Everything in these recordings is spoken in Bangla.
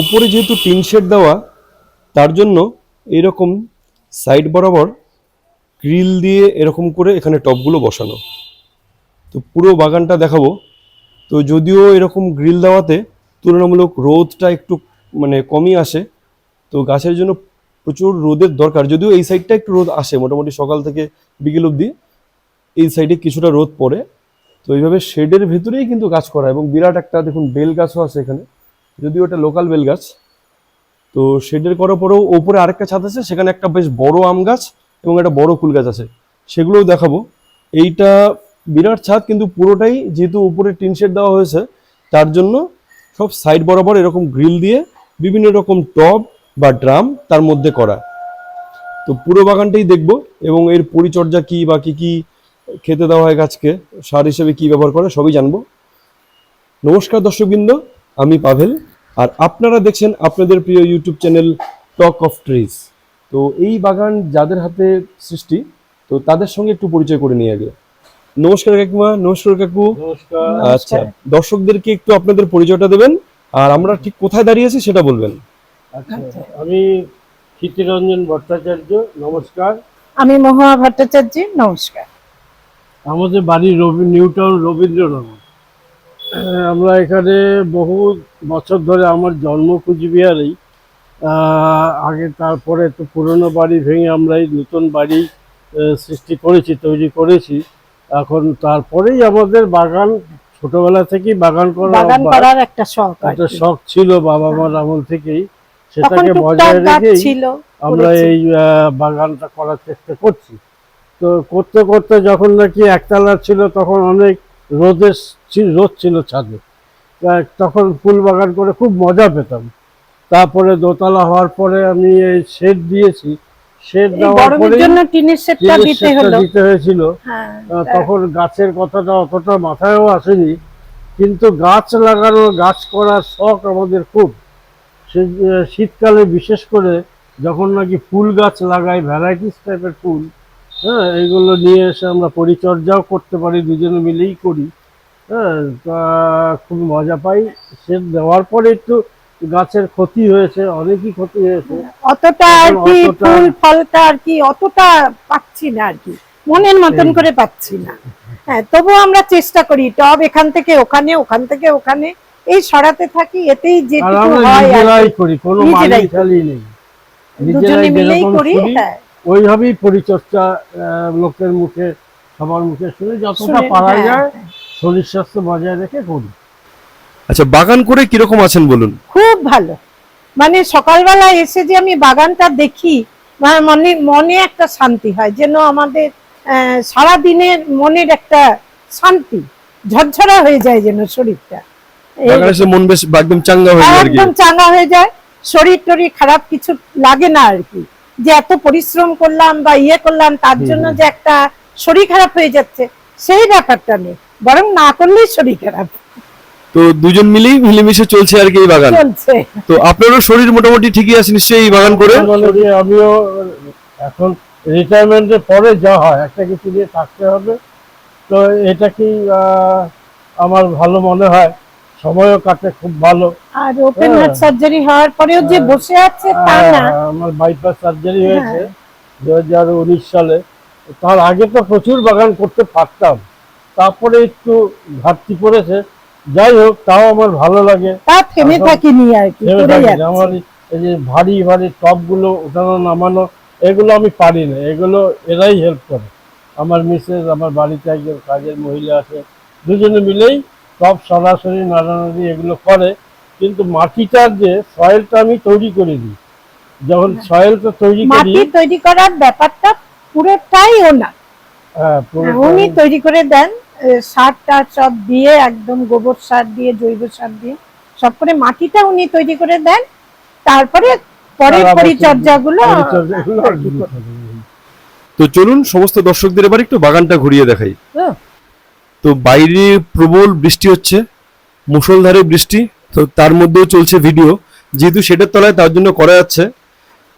ওপরে যেহেতু টিন শেড দেওয়া, তার জন্য এরকম সাইড বরাবর গ্রিল দিয়ে এরকম করে এখানে টবগুলো বসানো। তো পুরো বাগানটা দেখাবো। তো যদিও এরকম গ্রিল দেওয়াতে তুলনামূলক রোদটা একটু মানে কমই আসে, তো গাছের জন্য প্রচুর রোদের দরকার। যদিও এই সাইডটা একটু রোদ আসে, মোটামুটি সকাল থেকে বিকেল অবধি এই সাইডে কিছুটা রোদ পড়ে। তো এইভাবে শেডের ভেতরেই কিন্তু গাছ করা এবং বিরাট একটা দেখুন বেল গাছও আছে এখানে। যদিও এটা লোকাল বেল গাছ, তো শেডের করার পরেও ওপরে আরেকটা ছাদ আছে, সেখানে একটা বেশ বড় আম গাছ এবং একটা বড় কুল গাছ আছে। সেগুলোও দেখাবো। এইটা বিরাট ছাদ, কিন্তু পুরোটাই যেহেতু উপরে টিন শেড দেওয়া হয়েছে, তার জন্য সব সাইড বরাবর এরকম গ্রিল দিয়ে বিভিন্ন রকম টব বা ড্রাম তার মধ্যে করা। তো পুরো বাগানটাই দেখব এবং এর পরিচর্যা কি বা কি কি খেতে দেওয়া হয় গাছকে, সার হিসেবে কি ব্যবহার করে সবই জানব। নমস্কার দর্শকবৃন্দ, আমি পাভেল। আর আপনারা দেখছেন আপনাদের প্রিয় YouTube channel talk of trees তো এই বাগান যাদের হাতে সৃষ্টি তো তাদের সঙ্গে একটু পরিচয় করে নিয়ে আগে। নমস্কার কাকিমা নমস্কার কাকু। নমস্কার। আচ্ছা দর্শকদেরকে একটু আপনাদের পরিচয়টা দেবেন আর আমরা ঠিক কোথায় দাঁড়িয়ে আছি সেটা বলবেন। আচ্ছা আমি ক্ষিতিরঞ্জন ভট্টাচার্য নমস্কার। আমি মহুয়া ভট্টাচার্য নমস্কার। আমাদের বাড়ি রবি নিউ টাউন রবীন্দ্রনগর। আমরা এখানে বহু বছর ধরে আমার জন্ম কুচবিহারেই। আগে তারপরে তো পুরনো বাড়ি ভেঙে আমরা এই নতুন বাড়ি সৃষ্টি করেছি তৈরি করেছি। এখন তারপরেই আমাদের বাগান ছোটবেলা থেকেই বাগান করা বাগান অভ্যাস। করার একটা শখ একটা শখ ছিল বাবা মার আমল থেকেই। সেটাকে বজায় রেখেই আমরা এই বাগানটা করার চেষ্টা করছি। তো করতে করতে যখন নাকি একতলা ছিল তখন অনেক রোদের রোদ ছিল ছাদে। তখন ফুল বাগান করে খুব মজা পেতাম। তারপরে দোতলা হওয়ার পরে আমি এই শেড দিয়েছি। শেড দেওয়ার পরে জন্য টিনের সেটটা দিতে হলো। দিতে হয়েছিল। হ্যাঁ তখন গাছের কথাটা অতটা মাথায়ও আসেনি। কিন্তু গাছ লাগানো গাছ করার শখ আমাদের খুব। শীতকালে বিশেষ করে যখন নাকি ফুল গাছ লাগাই ভ্যারাইটিস টাইপের ফুল হ্যাঁ এগুলো নিয়ে এসে আমরা পরিচর্যাও করতে পারি দুজনে মিলেই করি। খুব মজা পাই। সে দেওয়ার পরে একটু গাছের ক্ষতি হয়েছে অনেকই ক্ষতি হয়েছে। অতটা আর কি ফুল ফলটা আর কি অতটা পাচ্ছি না আর কি। মনের মতন করে পাচ্ছি না। হ্যাঁ তবুও আমরা চেষ্টা করি টব এখান থেকে ওখানে ওখান থেকে ওখানে। এই সরাতে থাকি এতেই যেটুকু হয় আর করি কোনো মালি ঠালি নেই। দুজনে মিলেই করি হ্যাঁ। ওইভাবেই পরিচর্যা আহ, লোকের মুখে সবার মুখে শুনে। যতটা পারা হ্যাঁ, যায় হ্যাঁ। শরীর স্বাস্থ্য বজায় রেখে করি। আচ্ছা বাগান করে কীরকম আছেন বলুন? খুব ভালো। মানে সকালবেলা এসে যে আমি বাগানটা দেখি আমার মনে মনে একটা শান্তি হয় যেন আমাদের সারা দিনের মনের একটা শান্তি ঝরঝরা হয়ে যায় যেন শরীরটা। মন বেশ একদম চাঙ্গা হয়ে যায় একদম চাঙ্গা হয়ে যায় শরীর টরীর খারাপ কিছু লাগে না আর কি। যে এত পরিশ্রম করলাম বা ইয়ে করলাম তার জন্য যে একটা শরীর খারাপ হয়ে যাচ্ছে সেই ব্যাপারটা নেই। বরং না করলেই শরীর খারাপ। তো দুজন মিলেই মিলেমিশে চলছে আর কি এই বাগান? চলছে। তো আপনারও শরীর মোটামুটি ঠিকই আছে নিশ্চয়ই এই বাগান করে? আমিও এখন রিটায়ারমেন্টের পরে যা হয় একটা কিছু দিয়ে থাকতে হবে। তো এটা কি আহ, আমার ভালো মনে হয়। সময়ও কাটে খুব ভালো। আর ওপেন হ্যাঁ। হার্ট সার্জারি হওয়ার পরেও যে বসে আছে তা না। আমার বাইপাস সার্জারি হয়েছে। হ্যাঁ। দু হাজার উনিশ সালে। তার আগে তো প্রচুর বাগান করতে পারতাম। তারপরে একটু ঘাটতি পড়েছে। যাই হোক তাও আমার ভালো লাগে। তা থেমে থাকিনি আর কি আমার এই যে ভারী ভারী টপগুলো ওঠানো নামানো এগুলো আমি পারি না। এগুলো এরাই হেল্প করে। আমার মিসেস আমার বাড়িতে একজন কাজের মহিলা আছে দুজনে মিলেই টপ সরাসরি নাড়ানাড়ি এগুলো করে। কিন্তু মাটিটার যে সয়েলটা আমি তৈরি করে দিই যখন সয়েলটা তৈরি করি মাটি তৈরি করার ব্যাপারটা পুরোটাই ওনার। হ্যাঁ উনি তৈরি করে দেন। সার টার সব দিয়ে একদম গোবর সার দিয়ে জৈব সার দিয়ে সব করে মাটিটা উনি তৈরি করে দেন তারপরে পরের পরিচর্যা গুলো পরিচর্যাগুলো। তো চলুন সমস্ত দর্শকদের এবার একটু বাগানটা ঘুরিয়ে দেখাই হ্যাঁ। তো বাইরে প্রবল বৃষ্টি হচ্ছে মুষলধারে বৃষ্টি তো তার মধ্যেও চলছে ভিডিও যেহেতু সেটার তলায় তার জন্য করা যাচ্ছে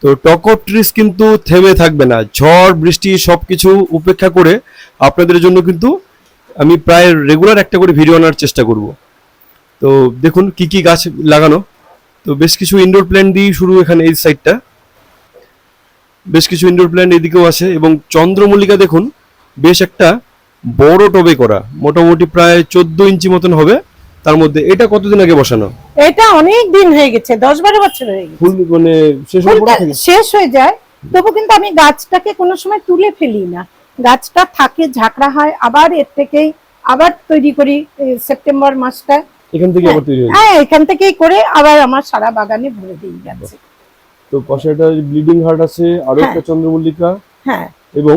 তো টক অফ ট্রিস কিন্তু থেমে থাকবে না ঝড় বৃষ্টি সব কিছু উপেক্ষা করে আপনাদের জন্য কিন্তু আমি প্রায় রেগুলার একটা করে ভিডিও আনার চেষ্টা করব। তো দেখুন কি কি গাছ লাগানো। তো বেশ কিছু ইনডোর প্ল্যান্ট দিয়ে শুরু এখানে এই সাইডটা বেশ কিছু ইনডোর প্ল্যান্ট এদিকেও আছে এবং চন্দ্রমল্লিকা দেখুন বেশ একটা বড় টবে করা। মোটামুটি প্রায় চোদ্দ ইঞ্চি মতন হবে। তার মধ্যে এটা কতদিন আগে বসানো? এটা অনেক দিন হয়ে গেছে দশ বারো বছর হয়ে গেছে। ফুল মানে শেষ হয়ে যায় তবু কিন্তু আমি গাছটাকে কোনো সময় তুলে ফেলি না। গাছটা থাকে ঝাঁকড়া হয় আবার এর থেকেই আবার তৈরি করি সেপ্টেম্বর মাসটা। এখান থেকে আবার তৈরি হ্যাঁ এখান থেকেই করে আবার আমার সারা বাগানে ভরে দিই গাছে। তো পাশে একটা ব্লিডিং হার্ট আছে আরও হ্যাঁ। একটা চন্দ্রমল্লিকা হ্যাঁ। এবং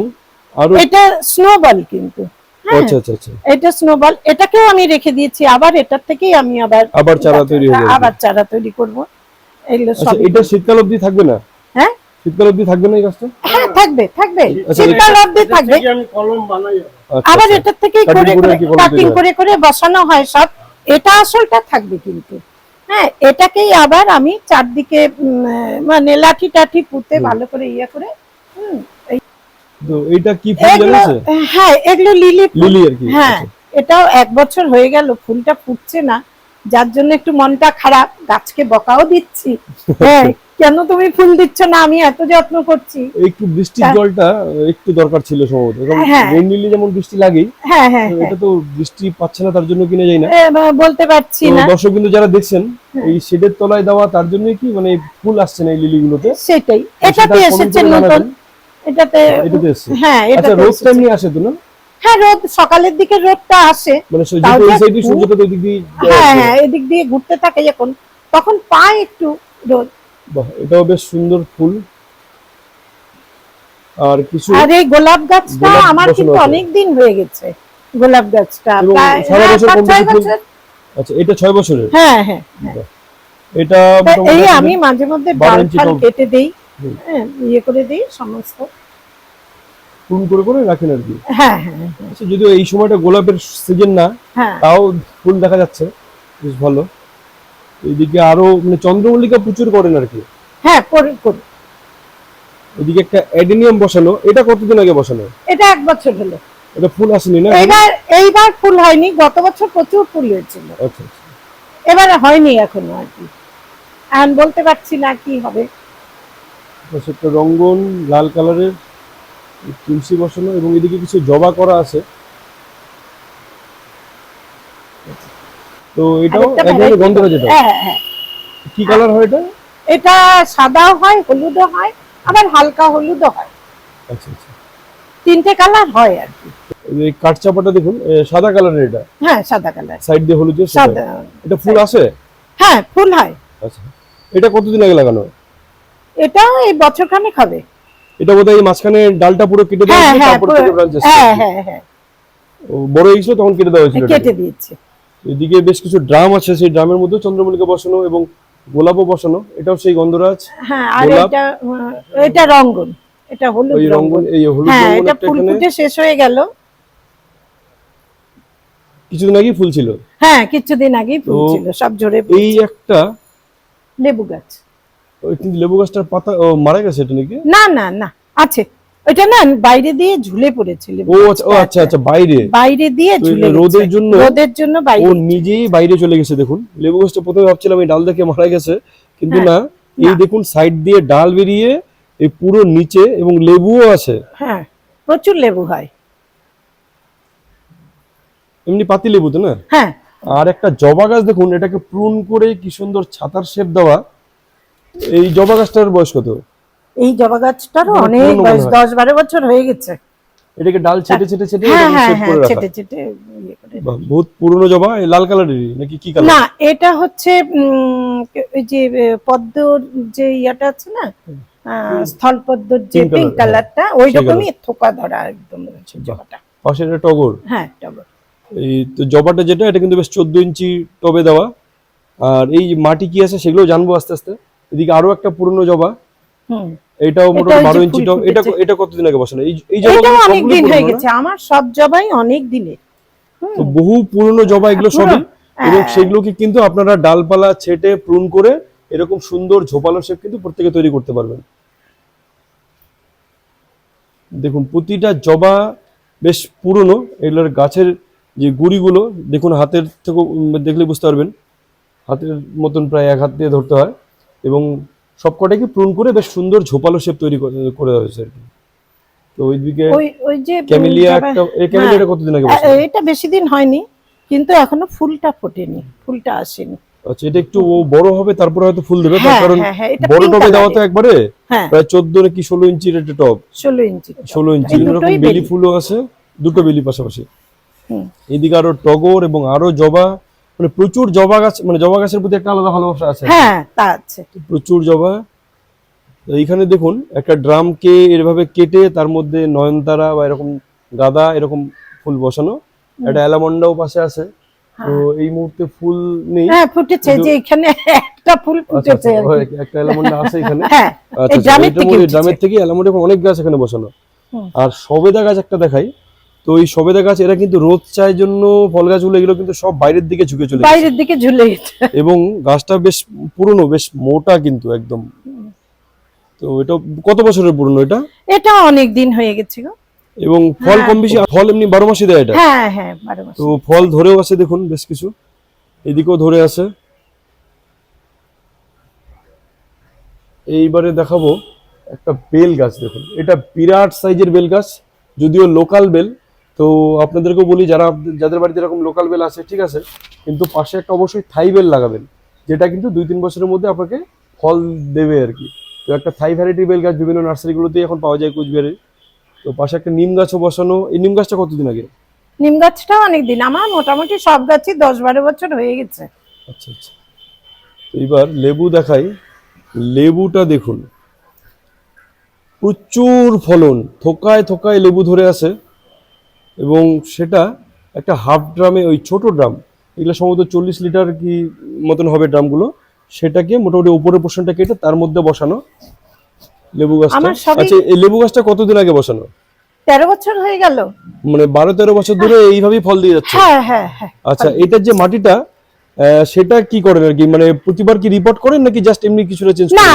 আরও এটা স্নোবল কিন্তু। হ্যাঁ। আচ্ছা আচ্ছা আচ্ছা। এটা স্নোবল এটাকেও আমি রেখে দিয়েছি আবার এটার থেকেই আমি আবার আবার চারা তৈরি হয়ে যাবে। আবার চারা তৈরি করব। এগুলো আচ্ছা সব এটা শীতকাল অবধি থাকবে না? হ্যাঁ? শীতকাল অবধি থাকবে না এই গাছটা হ্যাঁ থাকবে থাকবে। আচ্ছা, শীতকাল অবধি থাকবে। আমি কলম বানাই। আচ্ছা, আবার আচ্ছা। থেকেই Cutting করে কাটিং করে করে বসানো হয় সব। এটা আসলটা থাকবে কিন্তু। হ্যাঁ এটাকেই আবার আমি চারদিকে মানে লাঠি টাঠি পুঁতে ভালো করে ইয়ে করে হুম, তো এইটা কি ফুল হ্যাঁ এগুলো লিলি ফুল। লিলি আর কি হ্যাঁ আচ্ছা। এটাও এক বছর হয়ে গেল ফুলটা ফুটছে না। যার জন্য একটু মনটা খারাপ গাছকে বকাও দিচ্ছি। হ্যাঁ কেন তুমি ফুল দিচ্ছ না? আমি এত যত্ন করছি। একটু বৃষ্টির হ্যাঁ। জলটা একটু দরকার ছিল সম্ভবত। হ্যাঁ। রেন যেমন বৃষ্টি লাগেই হ্যাঁ হ্যাঁ হ্যাঁ। এটা তো বৃষ্টি পাচ্ছে না তার জন্য কিনে যায় না। বলতে পারছি না। দর্শক কিন্তু যারা দেখছেন হ্যাঁ। এই শেডের তলায় দেওয়া তার জন্য কি মানে ফুল আসছে না এই লিলিগুলোতে সেটাই। এটাতে এসেছে নতুন। এটাতে হ্যাঁ এটা রোদ টাইম নিয়ে আসে তো না? হ্যাঁ রোদ সকালের দিকে রোদটা আসে। মানে সূর্যটা ওই দিক দিয়ে হ্যাঁ হ্যাঁ এদিক দিয়ে ঘুরতে থাকে যখন তখন পায় একটু রোদ। বাহ এটাও বেশ সুন্দর ফুল। আর কিছু আর এই গোলাপ গাছটা আমার কিন্তু অনেক দিন হয়ে গেছে গোলাপ গাছটা। প্রায় হ্যাঁ, বছর আচ্ছা এটা ছয় বছরের? হ্যাঁ হ্যাঁ এটা এই আমি মাঝে মধ্যে ডাল কেটে দেই হ্যাঁ ইয়ে করে দিই সমস্ত। ফুল করে করে রাখেন আর কি। হ্যাঁ হ্যাঁ হ্যাঁ, আচ্ছা যদিও এই সময়টা গোলাপের সিজন না হ্যাঁ। তাও ফুল দেখা যাচ্ছে বেশ ভালো। এইদিকে আরও মানে চন্দ্রমল্লিকা প্রচুর করেন আর কি। হ্যাঁ করে করি এদিকে একটা অ্যাডেনিয়াম বসানো এটা কতদিন আগে বসানো? এটা এক বছর হলো। এটা ফুল আসেনি না? এইবার এইবার ফুল হয়নি গত বছর প্রচুর ফুল হয়েছিল। আচ্ছা আচ্ছা। এবারে হয়নি এখনও আর কি। এখন বলতে পারছি না কি হবে। একটা রঙ্গন লাল কালারের তুলসী বসানো এবং এদিকে কিছু জবা করা আছে। তো এটাও আরেকটা এক ধরনের variety গন্ধরা যেটা হ্যাঁ হ্যাঁ। কি কালার হয় এটা? এটা সাদাও হয় হলুদও হয় আবার হালকা হলুদও হয়। আচ্ছা আচ্ছা। তিনটে কালার হয় আর কি। এই কাঠ চাপাটা দেখুন সাদা কালারের এটা? হ্যাঁ সাদা কালার সাইড দিয়ে হলুদ সাদা। এটা ফুল আছে হ্যাঁ ফুল হয়। আচ্ছা। এটা কতদিন আগে লাগানো? এটা এই বছর খানেক হবে। এটা বোধহয় মাঝখানে ডালটা পুরো কেটে দেওয়া হ্যাঁ হ্যাঁ তারপর পুরো- থেকে ব্রাঞ্চ হ্যাঁ হ্যাঁ হ্যাঁ। বড় হয়েছিল তখন কেটে দেওয়া হয়েছিল কেটে দিয়েছে। এদিকে বেশ কিছু ড্রাম আছে সেই ড্রামের মধ্যে চন্দ্রমল্লিকা বসানো এবং গোলাপও বসানো। এটাও সেই গন্ধরাজ। হ্যাঁ আর এটা এটা রঙ্গন। এটা হলুদ ওই রঙ্গন এই হলুদ হ্যাঁ এটা একটা ফুল ফুটে শেষ হয়ে গেল। কিছুদিন আগেই ফুল ছিল। হ্যাঁ কিছুদিন আগেই ফুল ছিল সব ঝরে এই একটা লেবু গাছ। ওই লেবু গাছটার পাতা ও, মারা গেছে এটা নাকি? না না না আছে। ওইটা না বাইরে দিয়ে ঝুলে পড়েছিল ও আচ্ছা আচ্ছা আচ্ছা বাইরে? বাইরে দিয়ে ঝুলে রোদের জন্য রোদের জন্য ও নিজেই বাইরে চলে গেছে দেখুন। লেবু গাছটা প্রথমে ভাবছিলাম এই ডাল দেখে মারা গেছে কিন্তু না এই দেখুন সাইড দিয়ে ডাল বেরিয়ে এই পুরো নিচে এবং লেবুও আছে। হ্যাঁ প্রচুর লেবু হয়। এমনি পাতি লেবু তো না? হ্যাঁ। আর একটা জবা গাছ দেখুন এটাকে প্রুন করে কি সুন্দর ছাতার শেপ দেওয়া। এই জবা গাছটার বয়স কত? এই জবা গাছটারও মানে অনেক বয়স দশ বারো বছর হয়ে গেছে। এটাকে ডাল ছেটে ছেটে ছেটে হ্যাঁ হ্যাঁ হ্যাঁ ছেটে ছেটে ইয়ে বহুত পুরনো জবা লাল কালারেরই নাকি কি কালার? না এটা হচ্ছে ওই যে পদ্মর যে ইয়াটা আছে না আহ, স্থলপদ্মর যে পিঙ্ক কালারটা ওই রকমই থোকা ধরা একদম জবাটা। পাশে একটা টগর। হ্যাঁ টগর। এই তো জবাটা যেটা এটা কিন্তু বেশ চোদ্দ ইঞ্চি টবে দেওয়া। আর এই মাটি কি আছে সেগুলো জানব আস্তে আস্তে। এদিকে আরও একটা পুরনো জবা। এটাও এটা মোটামুটি বারো ইঞ্চি টব এটা এটা কতদিন আগে বসানো? এই জবা অনেক দিন হয়ে গেছে আমার সব জবাই অনেক দিনের। তো বহু পুরনো জবা এগুলো পুরো- সবই এবং হ্যাঁ। সেগুলোকে কিন্তু আপনারা ডালপালা ছেটে প্রুন করে এরকম সুন্দর ঝোপালো শেপ কিন্তু প্রত্যেকে তৈরি করতে পারবেন। দেখুন প্রতিটা জবা বেশ পুরনো। এগুলোর গাছের যে গুড়িগুলো দেখুন হাতের থেকে দেখলে বুঝতে পারবেন। হাতের মতন প্রায় এক হাত দিয়ে ধরতে হয়। এবং সবকটাকে প্রুন করে বেশ সুন্দর ঝোপালো শেপ তৈরি করে- হয়েছে আর কি। তো ওইদিকে ওই ওই যে ক্যামেলিয়া একটা এই ক্যামেলিয়াটা কতদিন আগে হ্যাঁ, এটা বেশি দিন হয়নি কিন্তু এখনও ফুলটা ফোটেনি ফুলটা আসেনি। আচ্ছা এটা একটু ও বড় হবে তারপরে হয়তো ফুল দেবে তার হ্যাঁ, কারণ হ্যাঁ, হ্যাঁ, বড় টবে দেওয়া তো একবারে হ্যাঁ। প্রায় চোদ্দ নাকি ষোলো ইঞ্চির একটা টব। ষোলো ইঞ্চি ষোলো ইঞ্চি এই বিভিন্ন রকম বেলি। ফুলও আছে দুটো বেলি পাশাপাশি। হুম। এদিকে আরও টগর এবং আরও জবা মানে প্রচুর জবা গাছ মানে জবা গাছের প্রতি একটা আলাদা ভালোবাসা আছে। হ্যাঁ তা আছে। প্রচুর জবা। এইখানে দেখুন একটা ড্রামকে এভাবে কেটে তার মধ্যে নয়নতারা বা এরকম গাদা এরকম ফুল বসানো। একটা অ্যালামন্ডাও পাশে আছে। তো এই মুহূর্তে ফুল নেই। হ্যাঁ ফুটেছে যে এখানে একটা ফুল আচ্ছা, ফুটেছে আচ্ছা। হয়, একটা অ্যালামন্ডা আছে এখানে। হ্যাঁ আচ্ছা, এই আচ্ছা, ড্রামের থেকে ড্রামের থেকে অ্যালামন্ডা অনেক গাছ এখানে বসানো। আর সবেদা গাছ একটা দেখাই। তো এই সবেদা গাছ এরা কিন্তু রোদ চায় জন্য ফল গাছগুলো এগুলো কিন্তু সব বাইরের দিকে ঝুঁকে চলে বাইরের দিকে ঝুলে এবং গাছটা বেশ পুরনো বেশ মোটা কিন্তু একদম। তো এটা কত বছরের পুরনো এটা? এটা অনেক দিন হয়ে গেছে গো। এবং ফল হ্যাঁ। কম বেশি ফল এমনি বারো মাসে দেয় এটা? হ্যাঁ হ্যাঁ বারো মাস তো ফল ধরেও আছে দেখুন বেশ কিছু। এদিকেও ধরে আছে। এইবারে দেখাবো একটা বেল গাছ দেখুন। এটা বিরাট সাইজের বেল গাছ যদিও লোকাল বেল তো আপনাদেরকেও বলি যারা যাদের বাড়িতে এরকম লোকাল বেল আছে ঠিক আছে কিন্তু পাশে একটা অবশ্যই থাই বেল লাগাবেন যেটা কিন্তু দুই তিন বছরের মধ্যে আপনাকে ফল দেবে আর কি। তো একটা থাই ভ্যারাইটি বেল গাছ বিভিন্ন নার্সারিগুলোতেই এখন পাওয়া যায় কুচবিহারে। তো পাশে একটা নিম গাছও বসানো। এই নিম গাছটা কতদিন আগে? নিম গাছটাও অনেক দিন আমার মোটামুটি সব গাছই দশ বারো বছর হয়ে গেছে। আচ্ছা আচ্ছা। তো এবার লেবু দেখাই। লেবুটা দেখুন। প্রচুর ফলন। থোকায় থোকায় লেবু ধরে আছে। এবং সেটা একটা হাফ ড্রামে ওই ছোট ড্রাম এগুলো সম্ভবত চল্লিশ লিটার কি মতন হবে ড্রামগুলো সেটাকে মোটামুটি উপরের পোর্শনটা কেটে তার মধ্যে বসানো লেবু গাছটা। আচ্ছা এই লেবু গাছটা কতদিন আগে বসানো? তেরো বছর হয়ে গেল। মানে বারো তেরো বছর ধরে এইভাবেই ফল দিয়ে যাচ্ছে? হ্যাঁ হ্যাঁ হ্যাঁ। আচ্ছা এটার যে মাটিটা সেটা কি করেন আর কি? মানে প্রতিবার কি রিপোর্ট করেন নাকি জাস্ট এমনি কিছুটা চেঞ্জ না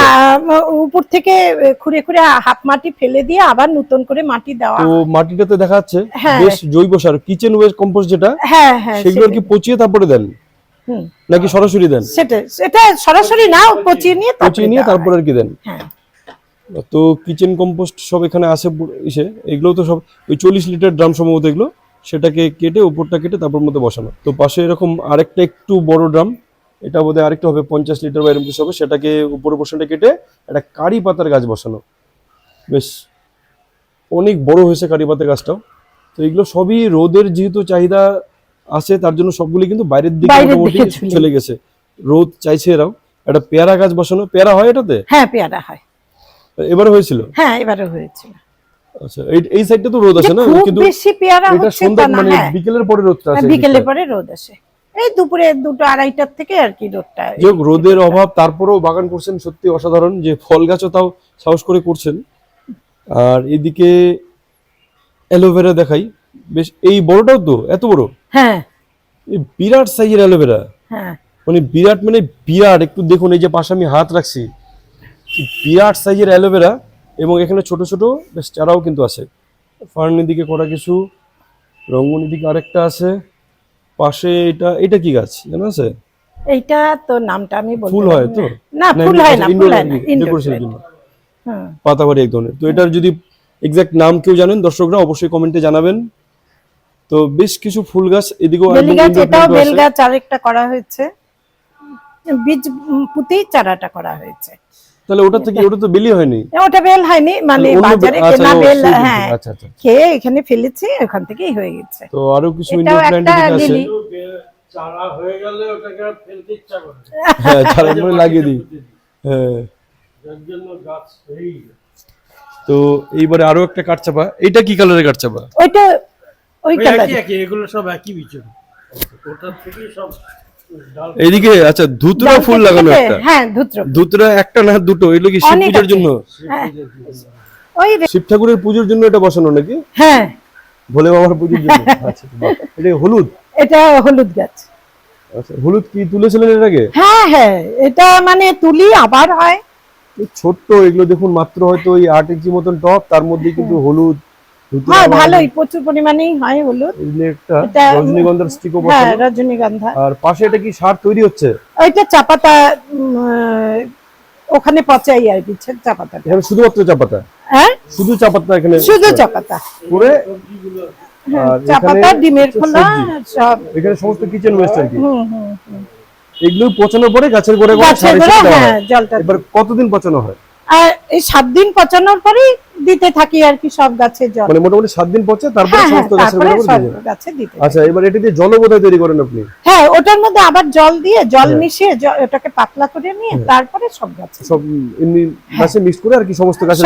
উপর থেকে খুঁড়ে খুঁড়ে হাফ মাটি ফেলে দিয়ে আবার নতুন করে মাটি দেওয়া তো মাটিটাতে দেখা যাচ্ছে হ্যাঁ। বেশ জৈব সার কিচেন ওয়েস্ট কম্পোস্ট যেটা হ্যাঁ হ্যাঁ সেগুলো আর কি পচিয়ে তারপরে দেন? হুম, নাকি সরাসরি দেন? সেটাই সেটা সরাসরি না পচিয়ে নিয়ে পচিয়ে নিয়ে তারপর আর কি দেন? হ্যাঁ। তো কিচেন কম্পোস্ট সব এখানে আসে ইসে এগুলো তো সব ওই চল্লিশ লিটার ড্রাম সম্ভবত এগুলো। সেটাকে কেটে উপরটা কেটে তারপর মধ্যে বসানো। তো পাশে এরকম আরেকটা একটু বড় ড্রাম এটা বোধহয় আরেকটা হবে পঞ্চাশ লিটার বা এরকম কিছু হবে সেটাকে উপরের পোর্শনটা কেটে একটা কারি পাতার গাছ বসানো। বেশ অনেক বড় হয়েছে কারি পাতার গাছটাও। তো এগুলো সবই রোদের যেহেতু চাহিদা আছে তার জন্য সবগুলি কিন্তু বাইরের দিকে মোটামুটি চলে গেছে। রোদ চাইছে এরাও। একটা পেয়ারা গাছ বসানো। পেয়ারা হয় এটাতে? হ্যাঁ পেয়ারা হয়। এবারে হয়েছিল? হ্যাঁ এবারে হয়েছিল। আচ্ছা এই সাইডটা তো রোদ আসে না? কিন্তু বেশি পেয়ারা হচ্ছে মানে হ্যাঁ। বিকেলের পরে রোদটা আসে বিকেলে পরে রোদ আসে। এই দুপুরে দুটো আড়াইটার থেকে আর কি রোদটা যে রোদের অভাব তারপরেও বাগান করছেন সত্যি অসাধারণ যে ফল গাছও তাও সাহস করে করছেন। আর এদিকে অ্যালোভেরা দেখাই। বেশ এই বড়টাও তো এত বড়? হ্যাঁ। বিরাট সাইজের অ্যালোভেরা হ্যাঁ। মানে বিরাট মানে বিরাট একটু দেখুন এই যে পাশে আমি হাত রাখছি। বিরাট সাইজের অ্যালোভেরা এবং এখানে ছোট ছোট বেশ চারাও কিন্তু আছে। ফার্নের দিকে করা কিছু রঙ্গনির দিকে আরেকটা আছে। পাশে এটা এটা কি গাছ? জানা আছে? এইটা তো নামটা আমি বলতে ফুল হয় তো? না। ফুল হয় না ফুল হয় না। জন্য। পাতাবাড়ি এক ধরনের। তো এটার যদি এক্সাক্ট নাম কেউ জানেন দর্শকরা অবশ্যই কমেন্টে জানাবেন। তো বেশ কিছু ফুল গাছ এদিকেও বেলি গাছ এটাও বেল গাছ আরেকটা করা হয়েছে। বীজ পুঁতেই চারাটা করা হয়েছে। তাহলে ওটা থেকে ওটা তো বেলি হয়নি। ওটা বেল হয়নি মানে বাজারে আচ্ছা, কেনা বেল হ্যাঁ বেল, আচ্ছা আচ্ছা। খেয়ে এখানে ফেলেছি ওখান থেকেই হয়ে গেছে। তো আরও কিছু ইনডোর প্ল্যান্ট একটা আছে লিলি। চারা হয়ে গেলে ওটাকে ফেলতে ইচ্ছা করে হ্যাঁ চারা করে লাগিয়ে দিই। হ্যাঁ। যার জন্য গাছ হয়েই তো এইবারে আরও একটা কাঠচাপা। এটা কি কালারের কাঠচাপা? ওইটা ওই কালার একই এগুলো সব একই বিচুন। ওটার থেকেই সব ডাল এইদিকে আচ্ছা ধুতরা ফুল লাগানো একটা। হ্যাঁ ধুত্র। ধুতরা একটা না দুটো? এগুলো কি শিব পূজার জন্য? হ্যাঁ। ওই শিব ঠাকুরের পুজোর জন্য এটা বসানো নাকি? হ্যাঁ। ভোলে বাবার পুজোর জন্য। আচ্ছা এটা হলুদ? এটা হলুদ গাছ। আচ্ছা হলুদ কি তুলেছিলেন এর আগে? হ্যাঁ হ্যাঁ। এটা মানে তুলি আবার হয়। ছোট্ট এগুলো দেখুন মাত্র হয়তো ওই আট ইঞ্চি মতন টপ তার মধ্যে কিন্তু হলুদ ধুতরা হ্যাঁ আবার ভালোই প্রচুর পরিমাণেই হয় হলুদ। এগুলো একটা রজনীগন্ধার স্টিকও হ্যাঁ রজনীগন্ধা। আর পাশে এটা কি সার তৈরি হচ্ছে? ওইটা চাপাতা ওখানে পচাই আর কি চা এখানে শুধুমাত্র চা হ্যাঁ? শুধু চা এখানে শুধু চা করে? আর চা এখানে পাতা ডিমের খোলা সব। এখানে সমস্ত কিচেন ওয়েস্ট আর কি? হুম হুম হুম। এগুলো পচানোর পরে গাছের গোড়ে গোড়ে গাছের সার গোড়া হিসেবে দেওয়া। জলটা এবার কতদিন পচানো হয়? আর এই সাত দিন পচানোর পরেই দিতে থাকি আর কি সব গাছে জল। মানে মোটামুটি সাত দিন পচে তারপরে হ্যাঁ হ্যাঁ সমস্ত দেন। গাছে দিতে আচ্ছা এবার এটা দিয়ে জলও বোধহয় তৈরি করেন আপনি? হ্যাঁ ওটার মধ্যে আবার জল দিয়ে জল হ্যাঁ। মিশিয়ে ওটাকে পাতলা করে নিয়ে তারপরে সব গাছে সব এমনি গাছে মিক্স করে আর কি সমস্ত গাছে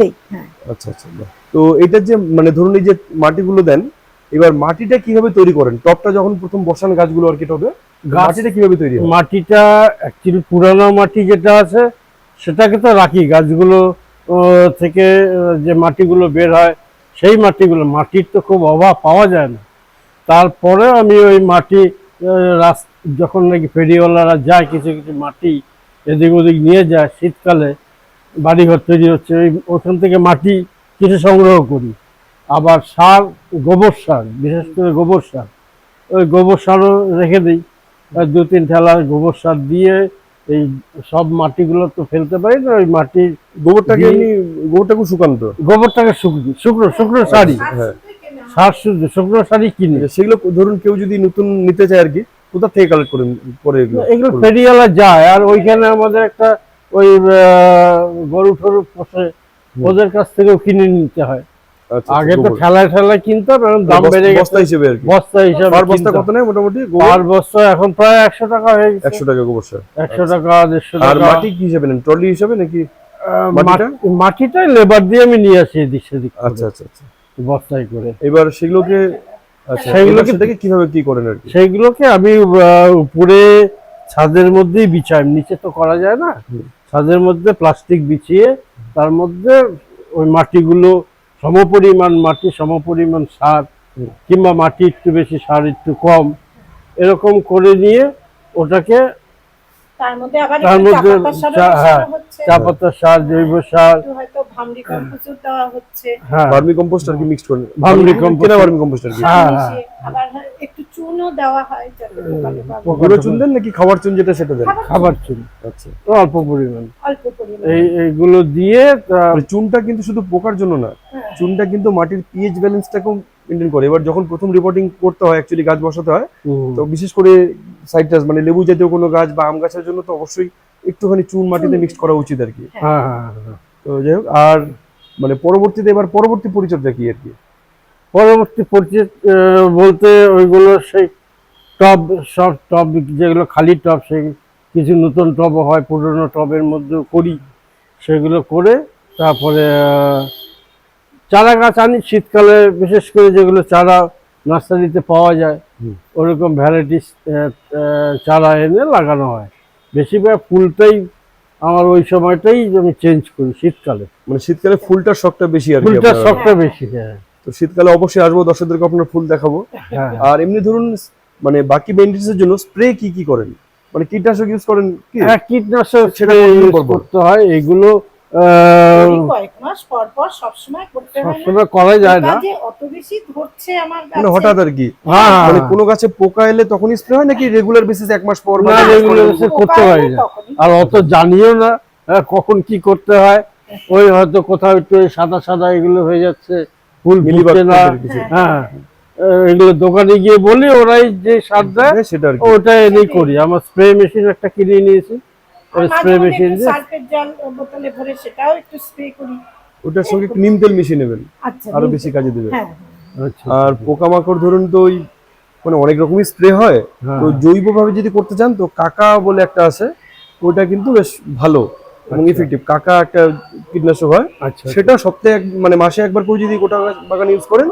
দেই হ্যাঁ। আচ্ছা আচ্ছা তো এটার যে মানে ধরুন এই যে মাটিগুলো দেন এবার মাটিটা কীভাবে তৈরি করেন? টপটা যখন প্রথম বসান গাছগুলো আর কি টবে গাছ- মাটিটা কীভাবে তৈরি হয়? মাটিটা অ্যাকচুয়ালি পুরানো মাটি যেটা আছে সেটাকে তো রাখি। গাছগুলো থেকে যে মাটিগুলো বের হয়, সেই মাটিগুলো, মাটির তো খুব অভাব পাওয়া যায় না। তারপরে আমি ওই মাটি যখন নাকি ফেরিওয়ালারা যায়, কিছু কিছু মাটি এদিক ওদিক নিয়ে যায়, শীতকালে বাড়িঘর তৈরি হচ্ছে, ওই, ওখান থেকে মাটি কিছু সংগ্রহ করি। আবার সার, গোবর সার, বিশেষ করে গোবর সার। ওই গোবর সারও রেখে দিই। দু তিন ঠেলা গোবর সার দিয়ে এই সব মাটিগুলো তো ফেলতে পারি না ওই মাটির গোবরটাকে দিয়ে- এমনি গোবরটা খুব শুকান্ত? গোবরটাকে শুকনো শুকনো শুকনো শাড়ি হ্যাঁ। সার শুকনো শাড়ি কিনে। সেগুলো ধরুন কেউ যদি নতুন নিতে চায় আর কি কোথা থেকে কালেক্ট করেন? পরে এগুলো এগুলো ফেরিওয়ালা যায় আর ওইখানে আমাদের একটা ওই গরু টরু পোষে ওদের কাছ থেকেও কিনে নিতে হয়। আচ্ছা, আগে তো। ঠেলায় ঠেলায় কিনতাম এখন দাম বেড়ে গেছে। বস্তা হিসেবে আর কি। বস্তা হিসাবে পার বস্তা। কত নেয় মোটামুটি? পার বস্তা এখন প্রায় একশো টাকা হয়ে গেছে। একশো টাকা গোবর সার একশো টাকা দেড়শো আর মাটি কি হিসেবে নেন? ট্রলি হিসেবে নাকি মাটিটা? মাটিটাই লেবার দিয়ে আমি নিয়ে আসি এদিক সেদিক আচ্ছা আচ্ছা আচ্ছা। বস্তায় করে। এবার সেগুলোকে আচ্ছা সেগুলোকে- সেটাকে কীভাবে কি করেন আর কি? সেইগুলোকে আমি উপরে ছাদের মধ্যেই বিছাই। নিচে তো করা যায় না। ছাদের মধ্যে প্লাস্টিক বিছিয়ে তার মধ্যে ওই মাটিগুলো সমপরিমাণ মাটি, সমপরিমাণ সার, কিংবা মাটি একটু বেশি, সার একটু কম, এরকম করে নিয়ে ওটাকে তার মধ্যে আবার চা পাতার হ্যাঁ, চা পাতার সার জৈব সার। হয়তো ভামরি কম্পোস্ট দেওয়া হচ্ছে। হ্যাঁ। ভার্মি কম্পোস্ট আর কি মিক্স করেন ভার্মি কেনা ভার্মি কম্পোস্ট আর কি? আবার একটু চুনও দেওয়া হয় চুন। দেন নাকি খাবার চুন যেটা সেটা দেন? খাবার চুন। আচ্ছা। অল্প পরিমাণ। অল্প পরিমাণে। এই এইগুলো দিয়ে মানে চুনটা কিন্তু শুধু পোকার জন্য না হ্যাঁ। চুনটা কিন্তু মাটির পিএইচ ব্যালেন্সটাকেও মেনটেন করে। এবার যখন প্রথম রিপোর্টিং করতে হয় অ্যাকচুয়ালি গাছ বসাতে হয় তো বিশেষ করে সাইট্রাস মানে লেবু জাতীয় কোনো গাছ বা আম গাছের জন্য তো অবশ্যই একটুখানি চুন মাটিতে মিক্সড করা উচিত আর কি হ্যাঁ হ্যাঁ হ্যাঁ তো যাই হোক আর মানে পরবর্তীতে এবার পরবর্তী পরিচর্যা কি আর কি পরবর্তী পরিচিত আহ, বলতে ওইগুলো সেই টব সব টব যেগুলো খালি টব সেই কিছু নতুন টব হয় পুরনো টবের মধ্যে করি সেগুলো করে তারপরে আহ, চারা গাছ আনি শীতকালে বিশেষ করে যেগুলো চারা নার্সারিতে পাওয়া যায়। ওরকম ভ্যারাইটিস চারা এনে লাগানো হয়। বেশিরভাগ ফুলটাই আমার ওই সময়টাই আমি চেঞ্জ করি শীতকালে। মানে শীতকালে ফুলটার শখটা বেশি আর ফুলটার শখটা বেশি হ্যাঁ। তো শীতকালে অবশ্যই আসব দর্শকদেরকে আপনার ফুল দেখাবো। হ্যাঁ। আর এমনি ধরুন মানে বাকি মেনটেন্সের জন্য স্প্রে কি কি করেন? মানে কীটনাশক ইউজ করেন কি? হ্যাঁ কীটনাশক সেটা? করতে হয় এগুলো কয়েক মাস পর পর সবসময় করতে হয় সবসময় করা যায় না। যে অত বেশি ধরছে আমার মানে হঠাৎ আর কি। হ্যাঁ মানে কোনো গাছে পোকা এলে তখনই স্প্রে হয় নাকি রেগুলার বেসিস এক মাস পর বা না, করতে। আর অত জানিও না হ্যাঁ, কখন কি করতে হয়। ওই হয়তো কোথাও একটু সাদা সাদা এগুলো হয়ে যাচ্ছে ফুল ফুটছে না। হ্যাঁ আহ, এগুলো দোকানে গিয়ে বলি ওরাই যে সার দেয় হ্যাঁ, সেটা আর কি। ওটা এনেই করি। আমার স্প্রে মেশিন একটা কিনে নিয়েছি। স্প্রে মেশিন সার্ফের জল বোতলে ভরে সেটাও একটু স্প্রে করি। ওটার সঙ্গে একটু নিম তেল মিশিয়ে নেবেন। আচ্ছা আরও বেশি কাজে দেবে। হ্যাঁ। আচ্ছা আর পোকামাকড় ধরুন তো ওই মানে অনেক রকমই স্প্রে হয় হ্যাঁ। তো জৈবভাবে যদি করতে চান তো কাকা বলে একটা আছে ওটা কিন্তু বেশ ভালো এবং আচ্ছা। ইফেক্টিভ কাকা একটা কীটনাশক হয় আচ্ছা সেটা সপ্তাহে এক মানে মাসে একবার করে যদি গোটা বাগান ইউজ করেন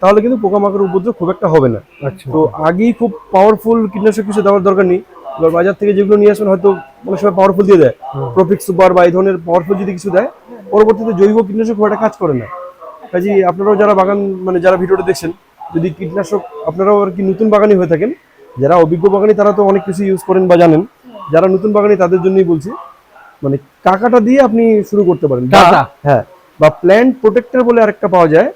তাহলে কিন্তু পোকামাকড়ের উপদ্রব খুব একটা হবে না। আচ্ছা। তো আগেই খুব পাওয়ারফুল কীটনাশক কিছু দেওয়ার দরকার নেই। এবার বাজার থেকে যেগুলো নিয়ে আসবেন হয়তো অনেক সময় পাওয়ারফুল দিয়ে দেয়। প্রফিক সুপার বা এই ধরনের পাওয়ারফুল যদি কিছু দেয় পরবর্তীতে জৈব কীটনাশক খুব একটা কাজ করে না। কাজে আপনারাও যারা বাগান মানে যারা ভিডিওটা দেখছেন যদি কীটনাশক আপনারাও আর কি নতুন বাগানি হয়ে থাকেন যারা অভিজ্ঞ বাগানি তারা তো অনেক কিছু ইউজ করেন বা জানেন। যারা নতুন বাগানি তাদের জন্যই বলছি মানে টাকাটা দিয়ে আপনি শুরু করতে পারেন। হ্যাঁ বা প্ল্যান্ট প্রোটেক্টর বলে আরেকটা পাওয়া যায়।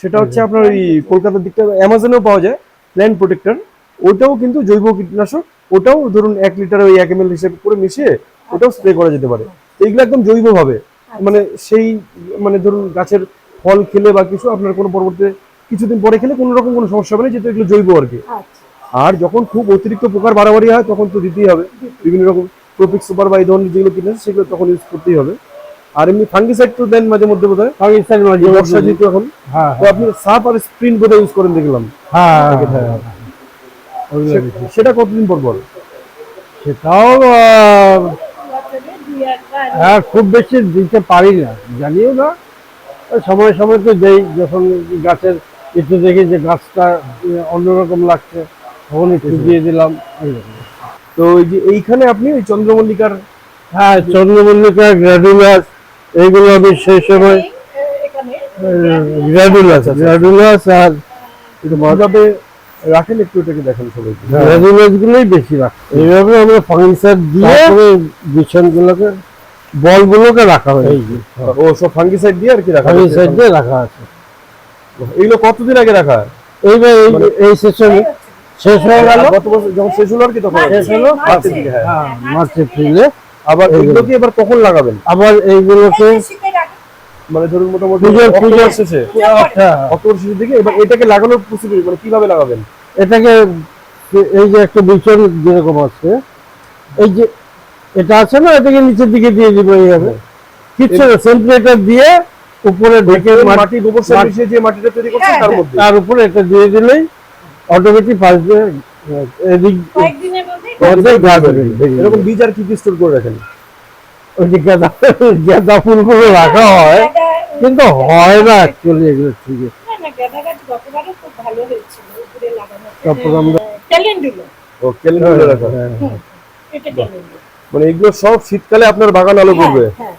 সেটা হচ্ছে আপনার ওই কলকাতার দিকটা অ্যামাজনেও পাওয়া যায় প্ল্যান্ট প্রোটেক্টর ওটাও কিন্তু জৈব কীটনাশক ওটাও ধরুন এক লিটার ওই এক এম হিসেবে করে মিশিয়ে ওটাও স্প্রে করা যেতে পারে। তো এগুলো একদম জৈবভাবে। মানে সেই মানে ধরুন গাছের ফল খেলে বা কিছু আপনার কোনো পরবর্তীতে কিছুদিন পরে খেলে কোনো রকম কোনো সমস্যা হবে না যেহেতু এগুলো জৈব আর কি। আচ্ছা। আর যখন খুব অতিরিক্ত পোকার বাড়াবাড়ি হয় তখন তো দিতেই হবে। বিভিন্ন রকম প্রোপিক সুপার বা এই ধরনের যেগুলো কিনেছে সেগুলো তখন ইউজ করতেই হবে। আর এমনি ফাঙ্গিসাইড তো দেন মাঝে মধ্যে বোধ হয় মাঝে বর্ষা যেহেতু এখন। হ্যাঁ তো আপনি সাপ আর স্প্রিন বোধহয় ইউজ করেন দেখলাম। হ্যাঁ। হ্যাঁ, হ্যাঁ। হ্যাঁ। ওগুলো সে- বেশি। সেটা কতদিন পর পর সেটাও হ্যাঁ খুব বেশি দিতে পারি না। জানিও না। সময় সময় তো দেই যখন গাছের একটু দেখি যে গাছটা অন্যরকম লাগছে তখন একটু দিয়ে দিলাম তো এই যে এইখানে আপনি ওই চন্দ্রমল্লিকার হ্যাঁ চন্দ্রমল্লিকা গ্র্যাডুলাস এইগুলো আমি সেই সময় এখানে গ্র্যাডুলাস গ্র্যাডুলাস আর একটু ভালোভাবে রাখেন একটু এটাকে দেখেন সবাইকে। গুলোই বেশি রাখি এইভাবে আমরা ফাঙ্গিসাইড দিয়ে তারপরে বিছনগুলোকে বলগুলোকে রাখা হয় ও সব ফাঙ্গিসাইড দিয়ে আর কি রাখা ফাঙ্গিসাইড দিয়ে রাখা আছে। এগুলো কতদিন আগে রাখা এইবার এই মানে- এই সেশনে শেষ হয়ে গেল। গত বছর যখন শেষ হলো আর কি তখন? শেষ হলো? হ্যাঁ। হ্যাঁ মার্চ এপ্রিলে। আবার এইগুলো। এগুলো কি এবার কখন লাগাবেন? আবার এইগুলোকে মানে ধরুন মোটামুটি অক্টোবর পুজোর- আচ্ছা অক্টোবর শেষের দিকে এবার এটাকে লাগানোর প্রসিডিউর মানে কীভাবে লাগাবেন? এটাকে এই যে একটা বিচন যেরকম আছে এই যে এটা আছে না এটাকে নিচের দিকে দিয়ে দিব এইভাবে। কিচ্ছু না সেন্টিমিটার দিয়ে উপরে ঢেকে মাটি গোবর সার মিশিয়ে যে মাটিটা তৈরি করছেন হ্যাঁ, তার হ্যাঁ। মধ্যে। তার উপরে এটা দিয়ে দিলেই অটোমেটিক দিয়ে আহ, এদিক কয়েকদিনের গাছ এরকম বীজ আর কি কি স্টোর করে রাখেন? ওই যে গাঁদা গাঁদা ফুলগুলো রাখা হয় কিন্তু হয় না অ্যাকচুয়ালি এগুলো ঠিক আছে ক্যালেন্ডারে রাখা হ্যাঁ, হ্যাঁ। মানে এগুলো সব শীতকালে আপনার বাগান আলো করবে? হ্যাঁ।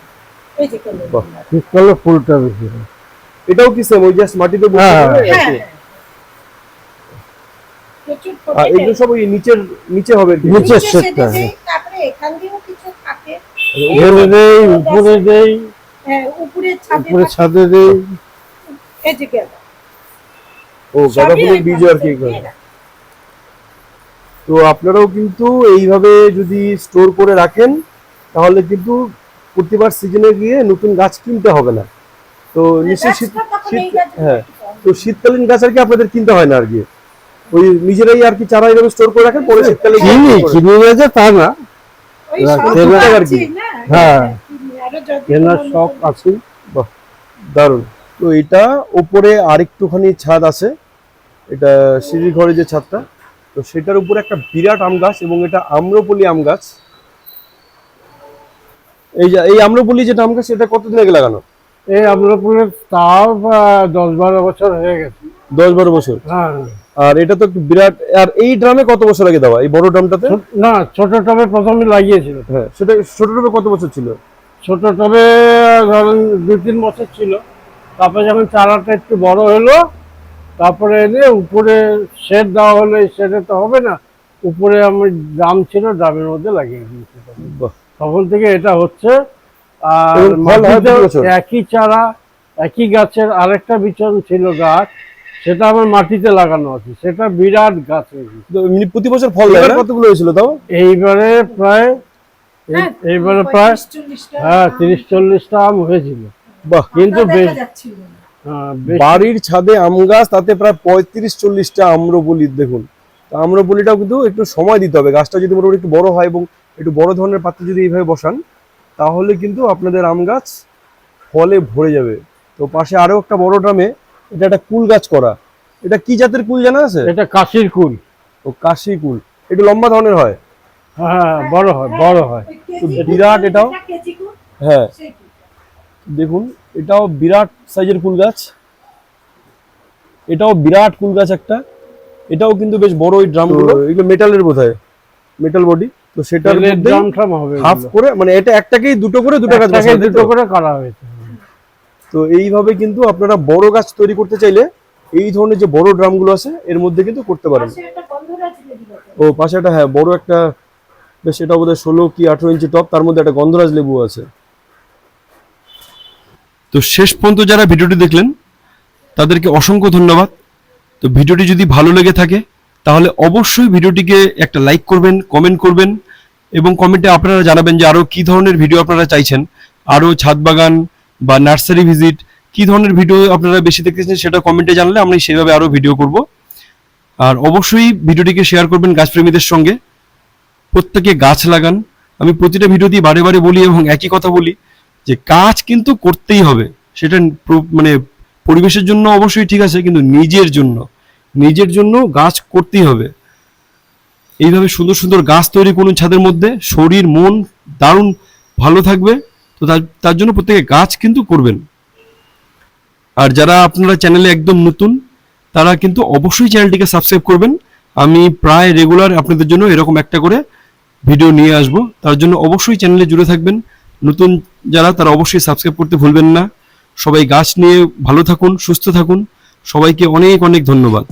শীতকালে ফুলটা বেশি। এটাও কি সেম ওই জাস্ট মাটিতে হ্যাঁ, হ্যাঁ এগুলো সব ওই নিচের নিচে হবে? কি। নিচের নিচে শেডটা তারপরে এখান দিয়েও কিছু থাকে। উপরে দেই। হ্যাঁ উপরে ছাদে দেই এই যে ও গাঁদা ফুলের বীজ আর কি তো আপনারাও কিন্তু এইভাবে যদি স্টোর করে রাখেন তাহলে কিন্তু প্রতিবার সিজনে গিয়ে নতুন গাছ কিনতে হবে না। তো নিশ্চয়ই শীত শীত হ্যাঁ তো শীতকালীন গাছ আর কি আপনাদের কিনতে হয় না আর কি? ওই নিজেরাই আর কি চারা এইভাবে স্টোর করে রাখেন পরে শীতকালে তা কেনা আর কি। না, হ্যাঁ। কিনে, কেনার শখ আছে। দারুণ। তো এটা ওপরে আরেকটুখানি ছাদ আছে। এটা সিঁড়ি ঘরে যে ছাদটা তো সেটার উপরে একটা বিরাট আম গাছ এবং এটা আম্রপলি আম গাছ। এই যে এই আম্রপলি যেটা আম গাছ এটা কতদিন আগে লাগানো? এই আম্রপুরের তাও দশ বারো বছর হয়ে গেছে। দশ বারো বছর? হ্যাঁ। আর এটা তো একটু বিরাট আর এই ড্রামে কত বছর আগে দেওয়া? এই বড় ড্রামটাতে? না ছোট টবে প্রথমে লাগিয়েছিল। হ্যাঁ সেটা ছোট ড্রামে কত বছর ছিল? ছোট টবে ধরেন দু তিন বছর ছিল। তারপরে যখন চারাটা একটু বড় হলো তারপরে এনে উপরে শেড দেওয়া হলো এই শেডে তো হবে না। উপরে আমি ড্রাম ছিল ড্রামের মধ্যে লাগিয়ে দিয়েছি। তখন। থেকে এটা হচ্ছে আর? একই চারা একই গাছের আরেকটা বিচন ছিল গাছ সেটা আমার মাটিতে লাগানো আছে। সেটা বিরাট গাছ প্রতি বছর ফল কতগুলো হয়েছিল তাও? এইবারে প্রায় এইবারে প্রায় হ্যাঁ তিরিশ চল্লিশটা আম হয়েছিল। বাহ কিন্তু। হ্যাঁ, বাড়ির ছাদে আম গাছ তাতে প্রায় পঁয়ত্রিশ চল্লিশটা আম্রপলি দেখুন। তো আম্রপলিটাও কিন্তু একটু সময় দিতে হবে। গাছটা যদি মোটামুটি একটু বড় হয় এবং একটু বড় ধরনের পাত্রে যদি এইভাবে বসান তাহলে কিন্তু আপনাদের আম গাছ ফলে ভরে যাবে। তো পাশে আরও একটা বড় ড্রামে এটা একটা কুল গাছ করা। এটা কি জাতের কুল জানা আছে? এটা কাশির কুল। ও কাশি কুল। একটু লম্বা ধরনের হয়? হ্যাঁ বড় হয় বড় হয়। তো বিরাট এটাও। হ্যাঁ। দেখুন এটাও বিরাট সাইজের কুল গাছ। এটাও বিরাট কুল গাছ একটা। এটাও কিন্তু বেশ বড় ওই ড্রামগুলো। এগুলো মেটালের বোধহয়। মেটাল বডি তো সেটার তেলের ড্রাম ট্রাম হবে হাফ করে মানে এটা একটাকেই দুটো করে দুটো গাছ দুটো করে করা হয়েছে। তো এইভাবে কিন্তু আপনারা বড় গাছ তৈরি করতে চাইলে এই ধরনের যে বড় ড্রামগুলো আছে এর মধ্যে কিন্তু করতে পারেন। ও পাশে একটা হ্যাঁ বড় একটা বেশ, এটা বোধহয় ষোলো কি আঠেরো ইঞ্চি টপ তার মধ্যে একটা গন্ধরাজ লেবু আছে। তো শেষ পর্যন্ত যারা ভিডিওটি দেখলেন, তাদেরকে অসংখ্য ধন্যবাদ। তো ভিডিওটি যদি ভালো লেগে থাকে, তাহলে অবশ্যই ভিডিওটিকে একটা লাইক করবেন কমেন্ট করবেন, এবং কমেন্টে আপনারা জানাবেন যে আরও কী ধরনের ভিডিও আপনারা চাইছেন আরও ছাদ বাগান বা নার্সারি ভিজিট কী ধরনের ভিডিও আপনারা বেশি দেখতে চান সেটা কমেন্টে জানালে আমি সেভাবে আরও ভিডিও করব। আর অবশ্যই ভিডিওটিকে শেয়ার করবেন গাছপ্রেমীদের সঙ্গে। প্রত্যেকে গাছ লাগান। আমি প্রতিটা ভিডিওতে বারে বারে বলি এবং একই কথা বলি যে কাজ কিন্তু করতেই হবে। সেটা মানে পরিবেশের জন্য অবশ্যই ঠিক আছে, কিন্তু নিজের জন্য। নিজের জন্য গাছ করতেই হবে। এইভাবে সুন্দর সুন্দর গাছ তৈরি করুন ছাদের মধ্যে। শরীর, মন দারুণ ভালো থাকবে। তো তার তার জন্য প্রত্যেকে গাছ কিন্তু করবেন। আর যারা আপনারা চ্যানেলে একদম নতুন, তারা কিন্তু অবশ্যই চ্যানেলটিকে সাবস্ক্রাইব করবেন। আমি প্রায় রেগুলার আপনাদের জন্য এরকম একটা করে ভিডিও নিয়ে আসব। তার জন্য অবশ্যই চ্যানেলে জুড়ে থাকবেন। নতুন যারা, তারা অবশ্যই সাবস্ক্রাইব করতে ভুলবেন না। সবাই গাছ নিয়ে ভালো থাকুন, সুস্থ থাকুন। সবাইকে অনেক অনেক ধন্যবাদ।